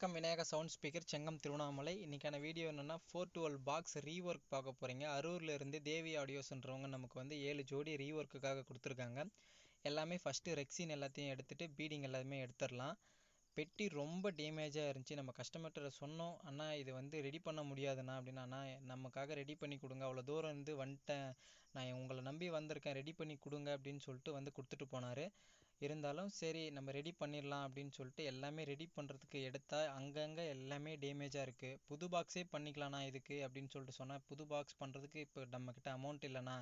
வணக்கம் Vinayaka sound speaker Chengam Tiruvannamalai. இன்றைக்கான video என்னென்னா ஃபோர் டுவெல் பாக்ஸ் ரீஒர்க் பார்க்க போகிறீங்க அரூர்லேருந்து தேவி ஆடியோஸ்ன்றவங்க நமக்கு வந்து ஏழு ஜோடி ரீஒர்க்குக்காக கொடுத்துருக்காங்க. எல்லாமே ஃபஸ்ட்டு ரெக்ஸின் எல்லாத்தையும் எடுத்துகிட்டு பீடிங் எல்லாமே எடுத்துடலாம். பெட்டி ரொம்ப டேமேஜாக இருந்துச்சு. நம்ம கஸ்டமர்கிட்ட சொன்னோம் அண்ணா இது வந்து ரெடி பண்ண முடியாதுண்ணா அப்படின்னா அண்ணா நமக்காக ரெடி பண்ணி கொடுங்க. அவ்வளோ தூரம் இருந்து வந்துட்டேன். நான் உங்களை நம்பி வந்திருக்கேன். ரெடி பண்ணி கொடுங்க அப்படின்னு சொல்லிட்டு வந்து கொடுத்துட்டு போனார். இருந்தாலும் சரி நம்ம ரெடி பண்ணிடலாம் அப்படின்னு சொல்லிட்டு எல்லாமே ரெடி பண்ணுறதுக்கு எடுத்தால் அங்கங்கே எல்லாமே டேமேஜாக இருக்குது புது பாக்ஸே பண்ணிக்கலாண்ணா இதுக்கு அப்படின்னு சொல்லிட்டு சொன்னால் புது பாக்ஸ் பண்ணுறதுக்கு இப்போ நம்மக்கிட்ட அமௌண்ட் இல்லைண்ணா.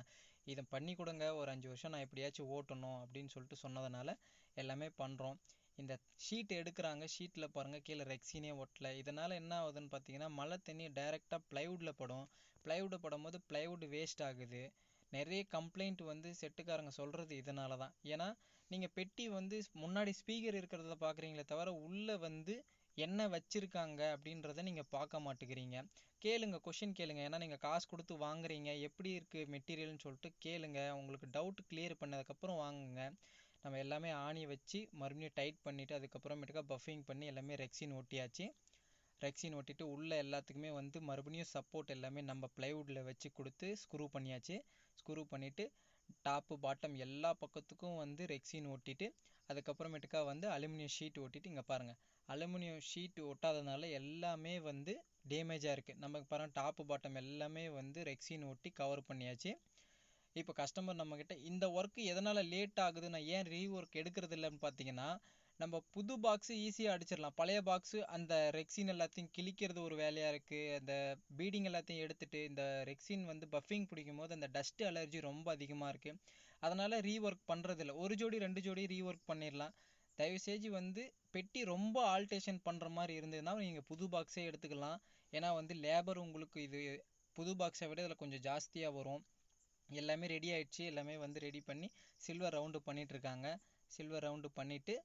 இதை பண்ணி கொடுங்க ஒரு அஞ்சு வருஷம் நான் எப்படியாச்சும் ஓட்டணும் அப்படின்னு சொல்லிட்டு சொன்னதுனால எல்லாமே பண்ணுறோம் இந்த ஷீட் எடுக்கிறாங்க ஷீட்டில் பாருங்கள் கீழே ரெக்ஸினே ஒட்டல. இதனால் என்ன ஆகுதுன்னு பார்த்தீங்கன்னா மழை தண்ணி டைரெக்டாக ப்ளைவுட்டில் படும். ப்ளைவுட் படும்போது ப்ளைவுட் வேஸ்ட் ஆகுது. நிறைய கம்ப்ளைண்ட் வந்து செட்டுக்காரங்க சொல்கிறது இதனால தான் ஏன்னா நீங்கள் பெட்டி வந்து முன்னாடி ஸ்பீக்கர் இருக்கிறத பார்க்குறீங்களே தவிர உள்ளே வந்து என்ன வச்சுருக்காங்க அப்படின்றத நீங்கள் பார்க்க மாட்டேங்கிறீங்க. கேளுங்க கொஷின் கேளுங்க. ஏன்னா நீங்கள் காசு கொடுத்து வாங்குறீங்க. எப்படி இருக்குது மெட்டீரியல்னு சொல்லிட்டு கேளுங்க. உங்களுக்கு டவுட் கிளியர் பண்ணதுக்கப்புறம் வாங்குங்க. நம்ம எல்லாமே ஆணி வச்சு மறுபடியும் டைட் பண்ணிவிட்டு அதுக்கப்புறமேட்டுக்கா பஃபிங் பண்ணி எல்லாமே ரெக்ஸின் ஒட்டியாச்சு ரெக்ஸின் ஒட்டிட்டு உள்ளே எல்லாத்துக்குமே வந்து மறுபடியும் சப்போர்ட் எல்லாமே நம்ம ப்ளைவுட்டில் வச்சு கொடுத்து ஸ்க்ரூ பண்ணியாச்சு. ஸ்க்ரூ பண்ணிவிட்டு டாப்பு பாட்டம் எல்லா பக்கத்துக்கும் வந்து ரெக்ஸின் ஒட்டிட்டு அதுக்கப்புறமேட்டுக்கா வந்து அலுமினியம் ஷீட் ஒட்டிட்டு இங்கே பாருங்கள் அலுமினியம் ஷீட் ஒட்டாதனால எல்லாமே வந்து டேமேஜாக இருக்குது நமக்கு பாருங்கள் டாப்பு பாட்டம் எல்லாமே வந்து ரெக்ஸின் ஒட்டி கவர் பண்ணியாச்சு. இப்போ கஸ்டமர் நம்மக்கிட்ட இந்த ஒர்க்கு எதனால் லேட் ஆகுது நான் ஏன் ரீ ஒர்க் எடுக்கிறது இல்லைன்னு பார்த்தீங்கன்னா நம்ம புது பாக்ஸு ஈஸியாக அடிச்சிடலாம். பழைய பாக்ஸு அந்த ரெக்ஸின் எல்லாத்தையும் கிழிக்கிறது ஒரு வேலையாக இருக்குது அந்த பீடிங் எல்லாத்தையும் எடுத்துகிட்டு இந்த ரெக்ஸின் வந்து பஃபிங் பிடிக்கும் போது அந்த டஸ்ட் அலர்ஜி ரொம்ப அதிகமாக இருக்குது அதனால் ரீ ஒர்க் பண்ணுறதில்ல ஒரு ஜோடி ரெண்டு ஜோடி ரீ ஒர்க் பண்ணிடலாம். தயவுசெய்து வந்து பெட்டி ரொம்ப ஆல்டேஷன் பண்ணுற மாதிரி இருந்ததுன்னா நீங்கள் புது பாக்ஸே எடுத்துக்கலாம். ஏன்னா வந்து லேபர் உங்களுக்கு இது புது பாக்ஸை விட இதில் கொஞ்சம் ஜாஸ்தியாக வரும். எல்லாமே ரெடி ஆயிடுச்சு. எல்லாமே வந்து ரெடி பண்ணி சில்வர் ரவுண்டு பண்ணிகிட்ருக்காங்க சில்வர் ரவுண்டு பண்ணிவிட்டு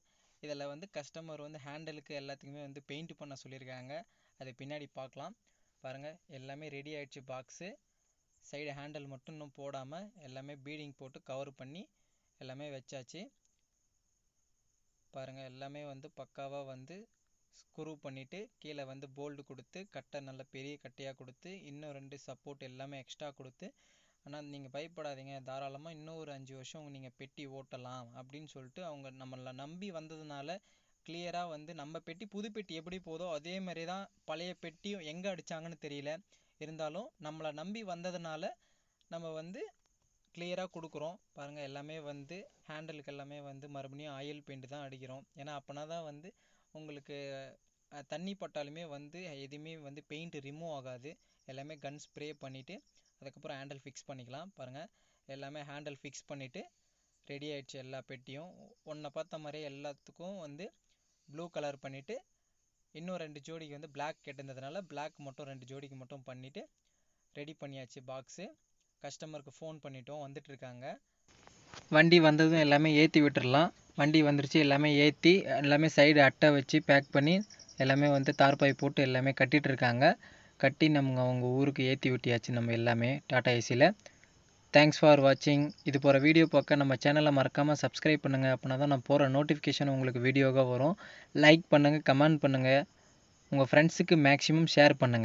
இதில் வந்து கஸ்டமர் வந்து ஹேண்டலுக்கு எல்லாத்துக்குமே வந்து பெயிண்ட் பண்ண சொல்லியிருக்காங்க. அதை பின்னாடி பார்க்கலாம். பாருங்கள் எல்லாமே ரெடி ஆயிடுச்சு பாக்ஸு சைடு ஹேண்டில் மட்டும் இன்னும் போடாமல் எல்லாமே பீடிங் போட்டு கவர் பண்ணி எல்லாமே வச்சாச்சு. பாருங்கள் எல்லாமே வந்து பக்காவாக வந்து ஸ்க்ரூ பண்ணிவிட்டு கீழே வந்து போல்டு கொடுத்து கட்டை நல்ல பெரிய கட்டையாக கொடுத்து இன்னும் ரெண்டு சப்போர்ட் எல்லாமே எக்ஸ்ட்ரா கொடுத்து ஆனால் நீங்கள் பயப்படாதீங்க. தாராளமாக இன்னும் ஒரு அஞ்சு வருஷம் நீங்கள் பெட்டி ஓட்டலாம் அப்படின்னு சொல்லிட்டு அவங்க நம்மளை நம்பி வந்ததுனால கிளியராக வந்து நம்ம பெட்டி புது பெட்டி எப்படி போதோ அதே மாதிரி தான் பழைய பெட்டியும் எங்கே அடித்தாங்கன்னு தெரியல. இருந்தாலும் நம்மளை நம்பி வந்ததுனால நம்ம வந்து கிளியராக கொடுக்குறோம். பாருங்கள் எல்லாமே வந்து ஹேண்டலுக்கு எல்லாமே வந்து மறுபடியும் ஆயில் பெயிண்ட் தான் அடிக்கிறோம். ஏன்னா அப்போனா தான் வந்து உங்களுக்கு தண்ணி பட்டாலுமே வந்து எதுவுமே வந்து பெயிண்ட் ரிமூவ் ஆகாது. எல்லாமே கன் ஸ்ப்ரே பண்ணிவிட்டு அதுக்கப்புறம் ஹேண்டில் ஃபிக்ஸ் பண்ணிக்கலாம் பாருங்கள் எல்லாமே ஹேண்டில் ஃபிக்ஸ் பண்ணிவிட்டு ரெடி ஆகிடுச்சு எல்லா பெட்டியும். ஒன்றை பார்த்த மாதிரியே எல்லாத்துக்கும் வந்து ப்ளூ கலர் பண்ணிவிட்டு இன்னும் ரெண்டு ஜோடிக்கு வந்து பிளாக் கேட்டிருந்ததுனால பிளாக் மட்டும் ரெண்டு ஜோடிக்கு மட்டும் பண்ணிவிட்டு ரெடி பண்ணியாச்சு பாக்ஸு கஸ்டமருக்கு ஃபோன் பண்ணிட்டோம் வந்துட்டுருக்காங்க வண்டி வந்ததும் எல்லாமே ஏற்றி விட்டுடலாம் வண்டி வந்துருச்சு எல்லாமே ஏற்றி எல்லாமே சைடு அட்டை வச்சு பேக் பண்ணி எல்லாமே வந்து தார்பாய் போட்டு எல்லாமே கட்டிகிட்டு இருக்காங்க. கட்டி நம்ம அவங்க ஊருக்கு ஏற்றி விட்டியாச்சு நம்ம எல்லாமே டாடா ஏசியில் தேங்க்ஸ் ஃபார் வாட்சிங் இது போகிற வீடியோ பார்க்க நம்ம சேனலை மறக்காமல் சப்ஸ்கிரைப் பண்ணுங்கள் அப்படின்னா தான் நான் போகிற நோட்டிஃபிகேஷன் உங்களுக்கு வீடியோவாக வரும். லைக் பண்ணுங்கள் கமெண்ட் பண்ணுங்கள் உங்கள் ஃப்ரெண்ட்ஸுக்கு மேக்ஸிமம் ஷேர் பண்ணுங்கள்